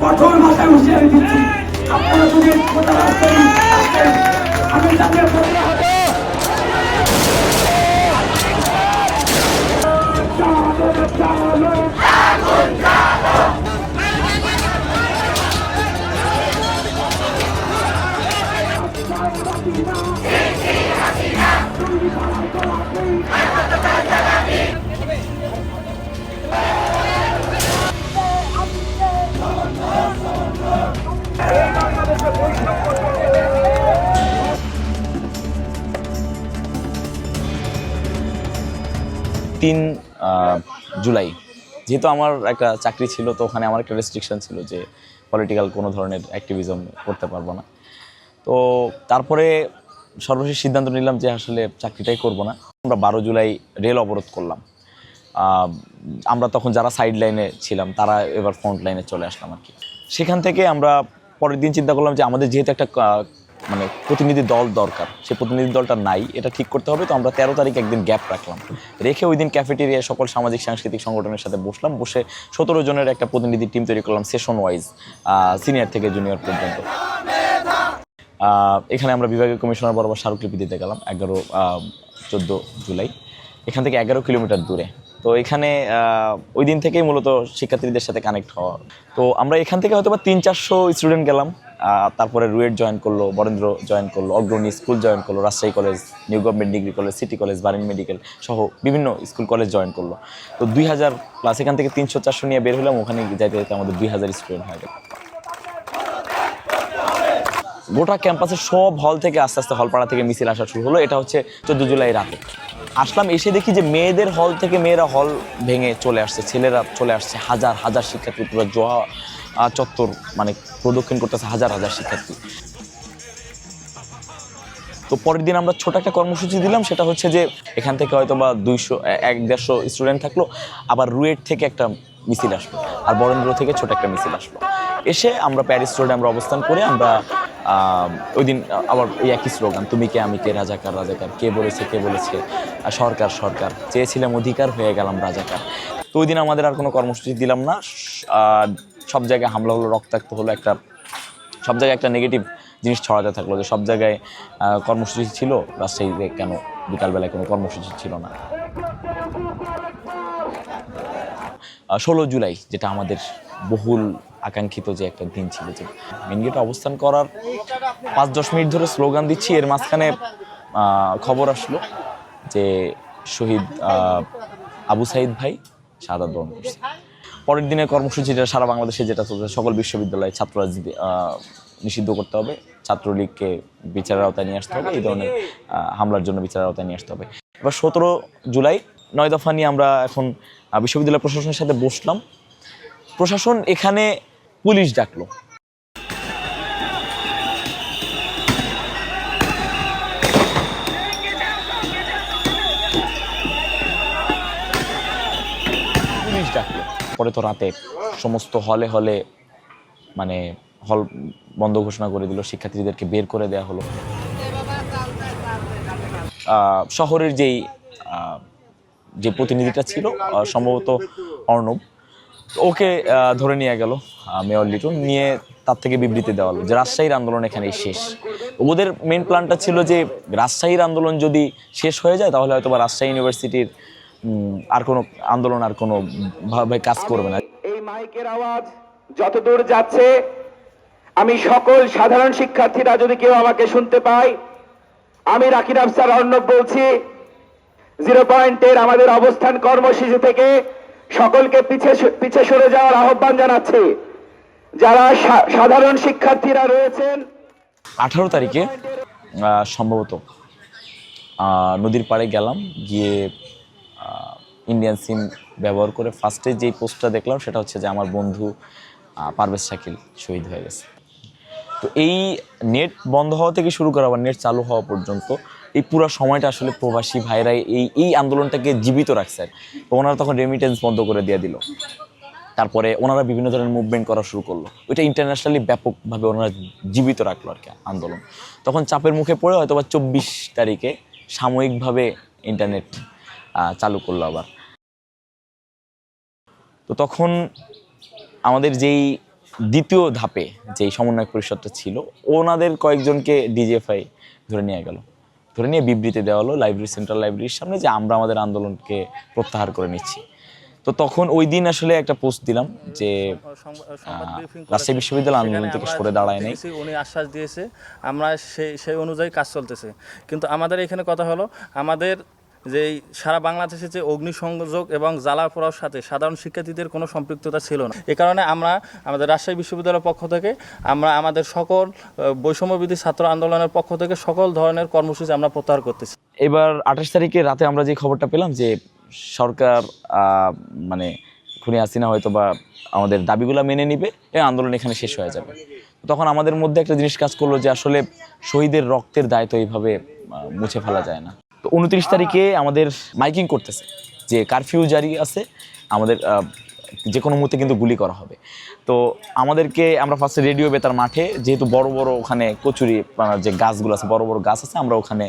কঠোর ভাষায় হুঁশিয়ারি দিচ্ছি আপনারা যদি আসেন আসেন আমি তাদের বলতে হবে তিন জুলাই। যেহেতু আমার একটা চাকরি ছিল, তো ওখানে আমার একটা রেস্ট্রিকশন ছিল যে পলিটিক্যাল কোনো ধরনের অ্যাক্টিভিজম করতে পারব না। তো তারপরে সর্বশেষ সিদ্ধান্ত নিলাম যে আসলে চাকরিটাই করব না। আমরা বারো জুলাই রেল অবরোধ করলাম। আমরা তখন যারা সাইড লাইনে ছিলাম, তারা এবার ফ্রন্ট লাইনে চলে আসলাম আর কি। সেখান থেকে আমরা পরের দিন চিন্তা করলাম যে আমাদের যেহেতু একটা মানে প্রতিনিধি দল দরকার। সেই প্রতিনিধি দলটা নাই, এটা ঠিক করতে হবে। তো আমরা তেরো তারিখ একদিন গ্যাপ রাখলাম। রেখে ওই দিন ক্যাফেটেরিয়ায় সকল সামাজিক, সাংস্কৃতিক সংগঠনের সাথে বসলাম। বসে সতেরো জনের একটা প্রতিনিধি টিম তৈরি করলাম সেশন ওয়াইজ সিনিয়র থেকে জুনিয়র পর্যন্ত। এখানে আমরা বিভাগীয় কমিশনার বরাবর স্মারকলিপি দিতে গেলাম, এগারো চোদ্দ জুলাই। এখান থেকে এগারো কিলোমিটার দূরে। তো এখানে ওই দিন থেকেই মূলত শিক্ষার্থীদের সাথে কানেক্ট হওয়া। তো আমরা এখান থেকে হয়তো বা তিন, চারশো স্টুডেন্ট গেলাম। তারপরে রুয়েট জয়েন করল, বরেন্দ্র জয়েন করল, অগ্রণী স্কুল জয়েন করল, Rajshahi college new government degree college city college Barin medical সহ বিভিন্ন স্কুল কলেজ জয়েন করল। তো দুই হাজার প্লাস এখান থেকে তিনশো চারশো নিয়ে বের হলাম, ওখানে যাইতে যাইতে আমাদের দুই হাজার স্টুডেন্ট হয়ে গেল। গোটা ক্যাম্পাসের সব হল থেকে আস্তে আস্তে হলপাড়া থেকে মিছিল আসা শুরু হলো, এটা হচ্ছে চোদ্দ জুলাই রাতে। আসলাম, এসে দেখি যে মেয়েদের হল থেকে মেয়েরা হল ভেঙে চলে আসছে, ছেলেরা চলে আসছে, হাজার হাজার শিক্ষার্থী, পুরো জোয়া চত্বর মানে প্রদক্ষিণ করতেছে হাজার হাজার শিক্ষার্থী। তো পরের দিন আমরা ছোট একটা কর্মসূচি দিলাম, সেটা হচ্ছে যে এখান থেকে হয়তো বা দুইশো এক দেড়শো স্টুডেন্ট থাকল, আবার রুয়েট থেকে একটা মিছিল আসলো, আর বরেন্দ্র থেকে ছোট একটা মিছিল আসলো। এসে আমরা প্যারিস রোডে আমরা অবস্থান করে আমরা ওই দিন আবার ওই একই স্লোগান, তুমি কে, আমি কে, রাজাকার রাজাকার, কে বলেছে কে বলেছে? সরকার সরকার, চেয়েছিলাম অধিকার, হয়ে গেলাম রাজাকার। তো ওই দিন আমাদের আর কোনো কর্মসূচি দিলাম না সব জায়গায় হামলা হলো, রক্তাক্ত হলো, একটা সব জায়গায় একটা নেগেটিভ জিনিস ছড়াতে থাকল যে সব জায়গায় কর্মসূচি ছিল, রাজশাহীতে কেন বিকালবেলায় কোনো কর্মসূচি ছিল না? ষোলো জুলাই, যেটা আমাদের বহুল আকাঙ্ক্ষিত যে একটা দিন ছিল, যে মেন গেটে অবস্থান করার পাঁচ দশ মিনিট ধরে স্লোগান দিচ্ছি, এর মাঝখানে খবর আসলো যে শহীদ আবু সাইদ ভাই শাহাদ বরণ করছে। পরের দিনের কর্মসূচিটা সারা বাংলাদেশে যেটা চলছে, সকল বিশ্ববিদ্যালয়ে ছাত্র রাজনীতি নিষিদ্ধ করতে হবে, ছাত্রলীগকে বিচারের আওতায় নিয়ে আসতে হবে, এই ধরনের হামলার জন্য বিচারের আওতায় নিয়ে আসতে হবে। এবার সতেরো জুলাই, নয় দফা নিয়ে আমরা এখন বিশ্ববিদ্যালয় প্রশাসনের সাথে বসলাম। প্রশাসন এখানে পুলিশ ডাকলো। ডাকলো পরে তো রাতে সমস্ত হলে হলে মানে হল বন্ধ ঘোষণা করে দিল, শিক্ষার্থীদেরকে বের করে দেয়া হলো। শহরের যেই যে প্রতিনিধিটা ছিল সম্ভবত অর্ণব ওকে ধরে নিয়ে গেল মেয়র লিটন, নিয়ে তার থেকে বিবৃতি দেওয়া হলো যে রাজশাহীর আন্দোলন এখানেই শেষ। ওদের মেন প্ল্যানটা ছিল যে রাজশাহীর আন্দোলন যদি শেষ হয়ে যায়, তাহলে হয়তো বা রাজশাহী ইউনিভার্সিটির আর কোনো আন্দোলন আর কোনো ভাবে কাজ করবে না। এই মাইকের আওয়াজ যতদূর যাচ্ছে আমি সকল সাধারণ শিক্ষার্থীরা যদি কেউ আমাকে শুনতে পায় আমি রাকিব আফসার অর্ণব বলছি জিরো পয়েন্টের আমাদের অবস্থান কর্মসূচি থেকে সকলকে পিছে পিছে সরে যাওয়ার আহ্বান জানাচ্ছি। যারা সাধারণ শিক্ষার্থীরা রয়েছেন আঠারো তারিখে সম্ভবত আহ, নদীর পাড়ে গেলাম গিয়ে ইন্ডিয়ান সিম ব্যবহার করে ফার্স্টে যেই পোস্টটা দেখলাম, সেটা হচ্ছে যে আমার বন্ধু পারভেজ শাকিল শহীদ হয়ে গেছে। তো এই নেট বন্ধ হওয়া থেকে শুরু করা বা নেট চালু হওয়া পর্যন্ত এই পুরো সময়টা আসলে প্রবাসী ভাইরাই এই এই আন্দোলনটাকে জীবিত রাখছে তো ওনারা তখন রেমিটেন্স বন্ধ করে দিয়ে দিল। তারপরে ওনারা বিভিন্ন ধরনের মুভমেন্ট করা শুরু করল। ওইটা ইন্টারন্যাশনালি ব্যাপকভাবে ওনারা জীবিত রাখল আর কি আন্দোলন। তখন চাপের মুখে পড়ে হয়তো বা চব্বিশ তারিখে সাময়িকভাবে ইন্টারনেট চালু করল আবার। তো তখন আমাদের যেই দ্বিতীয় ধাপে যেই সমন্বয় পরিষদটা ছিল, ওনাদের কয়েকজনকে ডিজিএফআই ধরে নিয়ে গেল। ধরে নিয়ে বিবৃতি দেওয়া হলো লাইব্রেরি, সেন্ট্রাল লাইব্রেরির সামনে যে আমরা আমাদের আন্দোলনকে প্রত্যাহার করে নিচ্ছি। তো তখন ওই দিন আসলে একটা পোস্ট দিলাম যে রাজশাহী বিশ্ববিদ্যালয় আন্দোলন থেকে সরে দাঁড়ায় নাই। উনি আশ্বাস দিয়েছে, আমরা সেই সেই অনুযায়ী কাজ চলতেছে। কিন্তু আমাদের এখানে কথা হলো, আমাদের যে সারা বাংলাদেশে যে অগ্নিসংযোগ এবং জ্বালা পোড়ার সাথে সাধারণ শিক্ষার্থীদের কোনো সম্পৃক্ততা ছিল না। এ কারণে আমরা আমাদের রাজশাহী বিশ্ববিদ্যালয়ের পক্ষ থেকে, আমরা আমাদের সকল বৈষম্যবিধি ছাত্র আন্দোলনের পক্ষ থেকে সকল ধরনের কর্মসূচি আমরা প্রত্যাহার করতেছি। এবার আঠাশ তারিখে রাতে আমরা যে খবরটা পেলাম যে সরকার মানে খুনি হাসিনা হয়তো বা আমাদের দাবিগুলো মেনে নিবে এই আন্দোলন এখানে শেষ হয়ে যাবে। তখন আমাদের মধ্যে একটা জিনিস কাজ করল যে আসলে শহীদের রক্তের দায় তো এইভাবে মুছে ফেলা যায় না। উনত্রিশ তারিখে আমাদের মাইকিং করতেছে যে কারফিউ জারি আছে আমাদের যে কোনো মুহূর্তে কিন্তু গুলি করা হবে। তো আমাদেরকে আমরা ফার্স্টে রেডিও বেতার মাঠে যেহেতু বড় বড় ওখানে কচুরি যে গাছগুলো আছে বড় বড় গাছ আছে আমরা ওখানে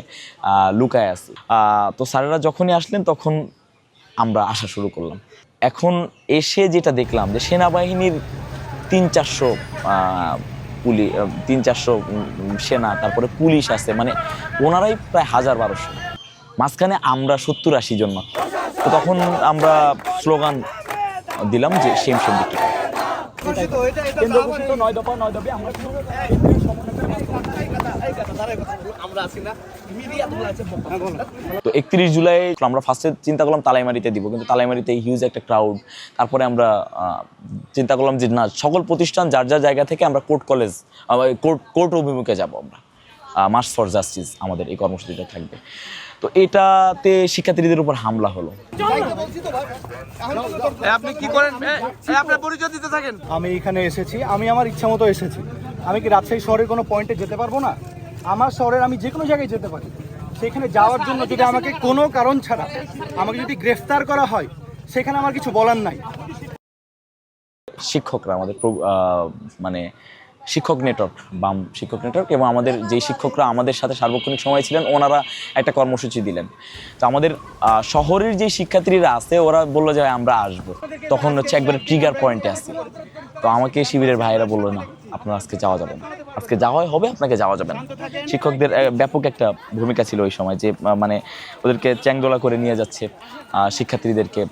লুকায় আছি। তো স্যারেরা যখনই আসলেন তখন আমরা আসা শুরু করলাম। এখন এসে যেটা দেখলাম যে সেনাবাহিনীর তিন চারশো পুলি তিন চারশো সেনা তারপরে পুলিশ আছে মানে ওনারাই প্রায় হাজার বারোশো। মাঝখানে আমরা সত্তর আশি জন মাত্র তো তখন আমরা স্লোগান দিলাম যে সেম সেম আমরা তো একত্রিশ জুলাই আমরা ফার্স্টে চিন্তা করলাম তালাইমারিতে দিব, কিন্তু তালাইমারিতে হিউজ একটা ক্রাউড তারপরে আমরা চিন্তা করলাম যে না, সকল প্রতিষ্ঠান যার যার জায়গা থেকে আমরা কোর্ট কলেজ কোর্ট কোর্ট অভিমুখে যাব আমরা। মার্চ ফর জাস্টিস আমাদের এই কর্মসূচিটা থাকবে। তো এটাতে শিক্ষার্থীদের উপর হামলা হলো। আপনি কি করেন? আপনার পরিচয় দিতে থাকেন। আমি এখানে এসেছি আমি আমার ইচ্ছা মতো এসেছি। আমি কি রাজশাহী শহরের কোনো পয়েন্টে যেতে পারব না? আমার শহরের আমি যে কোনো জায়গায় যেতে পারি। সেখানে যাওয়ার জন্য যদি আমাকে কোনো কারণ ছাড়া আমাকে যদি গ্রেফতার করা হয় সেখানে আমার কিছু বলার নাই। শিক্ষকরা আমাদের প্রো- মানে শিক্ষক নেটওয়ার্ক, বাম শিক্ষক নেটওয়ার্ক এবং আমাদের যেই শিক্ষকরা আমাদের সাথে সার্বক্ষণিক সময় ছিলেন, ওনারা একটা কর্মসূচি দিলেন। তো আমাদের শহরের যে শিক্ষার্থীরা আছে, ওরা বলল যে আমরা আসব। তখন হচ্ছে একবারে ট্রিগার পয়েন্টে আসি তো আমাকে শিবিরের ভাইয়েরা বলল, না, আপনার আজকে যাওয়া যাবে না। আজকে যাওয়াই হবে, আপনাকে যাওয়া যাবে না। শিক্ষকদের ব্যাপক একটা ভূমিকা ছিল ওই সময় যে মানে ওদেরকে চ্যাংদোলা করে নিয়ে যাচ্ছে শিক্ষার্থীদেরকে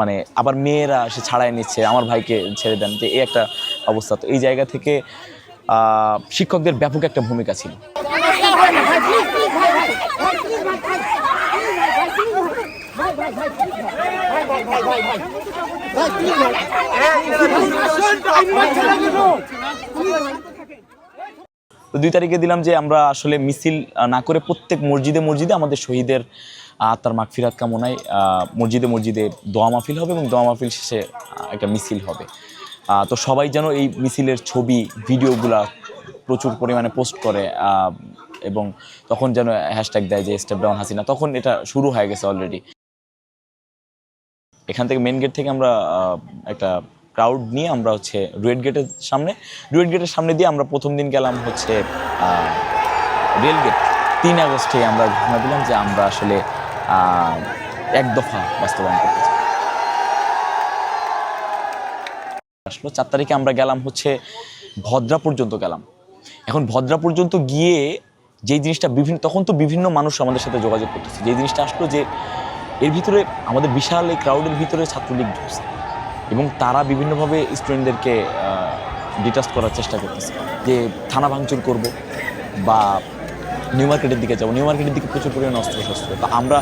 মানে আবার মেয়েরা সে ছাড়াই নিচ্ছে, আমার ভাইকে ছেড়ে দেন, যে, এই একটা অবস্থা। তো এই জায়গা থেকে শিক্ষকদের ব্যাপক একটা ভূমিকা ছিল। তো দুই তারিখে দিলাম যে আমরা আসলে মিছিল না করে প্রত্যেক মসজিদে মসজিদে আমাদের শহীদের আত্মার মাগফিরাত কামনায় মসজিদে মসজিদে দোয়া মাহফিল হবে এবং দোয়া মাহফিল শেষে একটা মিছিল হবে। তো সবাই যেন এই মিছিলের ছবি, ভিডিওগুলা প্রচুর পরিমাণে পোস্ট করে এবং তখন যেন হ্যাশট্যাগ দেয় যে স্টেপ ডাউন হাসিনা। তখন এটা শুরু হয়ে গেছে অলরেডি এখান থেকে মেন গেট থেকে আমরা একটা ক্রাউড নিয়ে আমরা হচ্ছে রুয়েট গেটের সামনে রুয়েট গেটের সামনে দিয়ে আমরা প্রথম দিন গেলাম হচ্ছে রেল গেট তিন আগস্টে আমরা ঘোষণা দিলাম যে আমরা আসলে এক দফা বাস্তবায়ন করতে চাই। আসলো। চার তারিখে আমরা গেলাম হচ্ছে ভদ্রা পর্যন্ত গেলাম। এখন ভদ্রা পর্যন্ত গিয়ে যেই জিনিসটা বিভিন্ন, তখন তো বিভিন্ন মানুষ আমাদের সাথে যোগাযোগ করতেছে। যেই জিনিসটা আসলো যে এর ভিতরে আমাদের বিশাল এই ক্রাউডের ভিতরে ছাত্রলীগ ঢুকছে এবং তারা বিভিন্নভাবে স্টুডেন্টদেরকে ডিটাচ করার চেষ্টা করতেছে। যে থানা ভাঙচুর করব বা নিউ মার্কেটের দিকে যাব। নিউ মার্কেটের দিকে প্রচুর পরিমাণে অস্ত্র শস্ত্র তো আমরা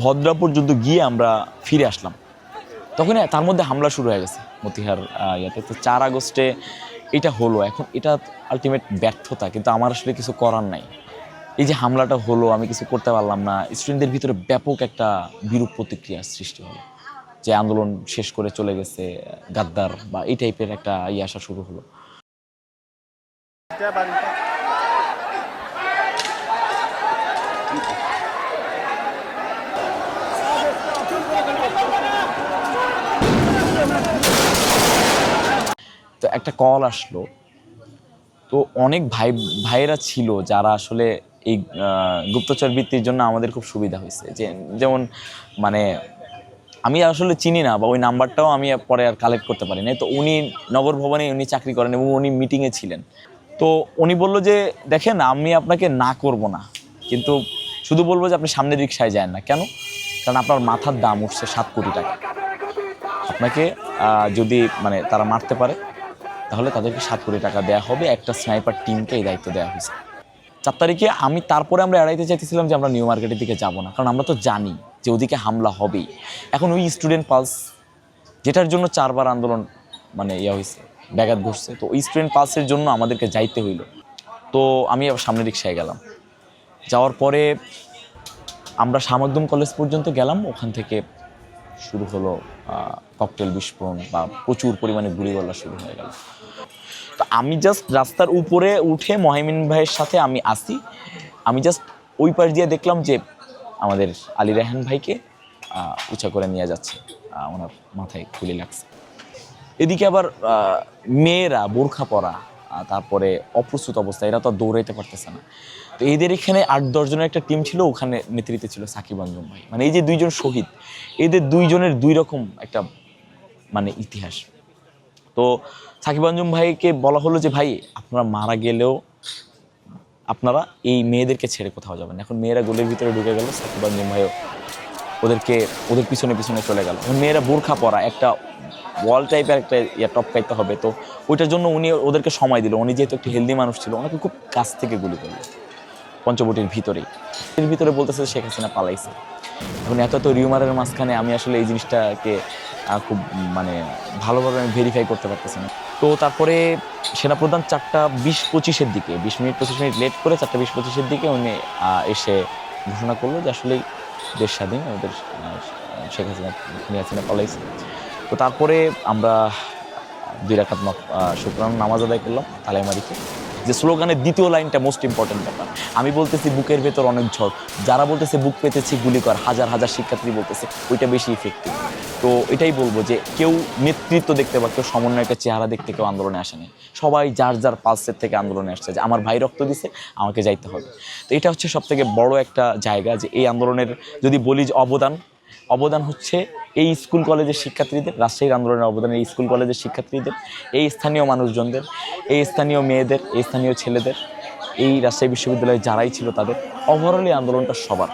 ভদ্রা পর্যন্ত গিয়ে আমরা ফিরে আসলাম। তখন তার মধ্যে হামলা শুরু হয়ে গেছে। মতিহার ইয়াতে। তো চার আগস্টে এটা হলো। এখন এটা আলটিমেট ব্যর্থতা, কিন্তু আমার আসলে কিছু করার নাই। এই যে হামলাটা হলো, আমি কিছু করতে পারলাম না। স্টুডেন্টদের ভিতরে ব্যাপক একটা বিরূপ প্রতিক্রিয়া সৃষ্টি হলো। যে আন্দোলন শেষ করে চলে গেছে, গাদ্দার বা এই টাইপের একটা ইয়ে আসা শুরু হলো। তো একটা কল আসলো। তো অনেক ভাই, ভাইয়েরা ছিল যারা আসলে এই গুপ্তচর বৃত্তির জন্য আমাদের খুব সুবিধা হয়েছে। যে, যেমন মানে আমি আসলে চিনি না বা ওই নাম্বারটাও আমি পরে আর কালেক্ট করতে পারি না তো উনি নগর ভবনে উনি চাকরি করেন এবং উনি মিটিংয়ে ছিলেন। তো উনি বলল যে, দেখেন, আমি আপনাকে না করব না। কিন্তু শুধু বলব যে, আপনি সামনের রিক্সায় যান না। কেন? কারণ আপনার মাথার দাম উঠছে সাত কোটি টাকা। আপনাকে যদি মানে তারা মারতে পারে তাহলে তাদেরকে সাত কোটি টাকা দেওয়া হবে, একটা স্নাইপার টিমকে এই দায়িত্ব দেওয়া হয়েছে। চার তারিখে আমি তারপরে আমরা এড়াইতে চাইতেছিলাম যে আমরা নিউ মার্কেটের দিকে যাব না, কারণ আমরা তো জানি যে ওদিকে হামলা হবেই। এখন ওই স্টুডেন্ট পালস যেটার জন্য চারবার আন্দোলন মানে ইয়া হয়েছে, ব্যাঘাত ঘটছে, তো ওই স্টুডেন্ট পালসের জন্য আমাদেরকে যাইতে হইল। তো আমি আবার সামনে রিক্সায় গেলাম। যাওয়ার পরে আমরা সামাকদম কলেজ পর্যন্ত গেলাম, ওখান থেকে শুরু হলো ককটেল বিস্ফোরণ বা প্রচুর পরিমাণে গুলিগোল্লা শুরু হয়ে গেল। তো আমি জাস্ট রাস্তার উপরে উঠে মহিমিন ভাইয়ের সাথে আমি আসি। আমি জাস্ট ওই পাশ দিয়ে দেখলাম যে আমাদের আলী রেহান ভাইকে উঁচা করে নিয়ে যাচ্ছে। ওনার মাথায় খুলি লাগছে। এদিকে আবার মেয়েরা বোরখা পরা তারপরে অপ্রস্তুত অবস্থা এরা তো দৌড়াইতে পারতেছে না। তো এদের এখানে আট দশজনের একটা টিম ছিল, ওখানে নেতৃত্বে ছিল সাকিব আঞ্জুম ভাই মানে এই যে দুইজন শহীদ, এদের দুইজনের দুই রকম একটা মানে ইতিহাস। তো সাকিব আঞ্জুম ভাইকে বলা হলো যে, ভাই, আপনারা মারা গেলেও আপনারা এই মেয়েদেরকে ছেড়ে কোথাও যাবেন এখন মেয়েরা গোলের ভিতরে ঢুকে গেল, সাকিব আঞ্জুম ভাইও ওদেরকে, ওদের পিছনে পিছনে চলে গেল। মেয়েরা বোরখা পরা, একটা ওয়াল টাইপের একটা ইয়া টপ খাইতে হবে, তো ওইটার জন্য উনি ওদেরকে সময় দিল। উনি যেহেতু একটু হেলদি মানুষ ছিল, ওনাকে খুব কাছ থেকে গুলি করল। পঞ্চবটির ভিতরেই। এর ভিতরে বলতেছে শেখ হাসিনা পালাইছে। এখন এত এত রিউমারের মাঝখানে আমি আসলে এই জিনিসটাকে খুব মানে ভালোভাবে আমি ভেরিফাই করতে পারতেছি না। তো তারপরে সেনাপ্রধান চারটা বিশ পঁচিশের দিকে বিশ মিনিট পঁচিশ মিনিট লেট করে চারটা বিশ পঁচিশের দিকে উনি এসে ঘোষণা করল যে আসলেই দেশ স্বাধীন আহ, শেখ হাসিনা খুনি হাসিনা পালাইছে। তো তারপরে আমরা দুই রাখাত শুক্রান নামাজ আদায় করলাম তালাইমারিতে যে স্লোগানের দ্বিতীয় লাইনটা মোস্ট ইম্পর্টেন্ট ব্যাপার। আমি বলতেছি বুকের ভেতর অনেক ঝড়। যারা বলতেছে বুক পেতেছি গুলি কর, হাজার হাজার শিক্ষার্থী বলতেছে, ওইটা বেশি ইফেক্টিভ তো এটাই বলব যে কেউ নেতৃত্ব দেখতে বা কেউ সমন্বয়কের চেহারা দেখতে কেউ আন্দোলনে আসেনি। সবাই যার যার পালসের থেকে আন্দোলনে আসছে যে আমার ভাই রক্ত দিছে, আমাকে যাইতে হবে। তো এটা হচ্ছে সব থেকে বড় একটা জায়গা যে এই আন্দোলনের যদি বলি যে অবদান অবদান হচ্ছে এই স্কুল কলেজের শিক্ষার্থীদের, রাজশাহীর আন্দোলনের অবদান এই স্কুল কলেজের শিক্ষার্থীদের, এই স্থানীয় মানুষজনদের, এই স্থানীয় মেয়েদের, এই স্থানীয় ছেলেদের, এই রাজশাহী বিশ্ববিদ্যালয়ে যারাই ছিল তাদের ওভারঅল এই আন্দোলনটা সবার।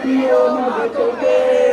প্রিয় মাঝে চোখে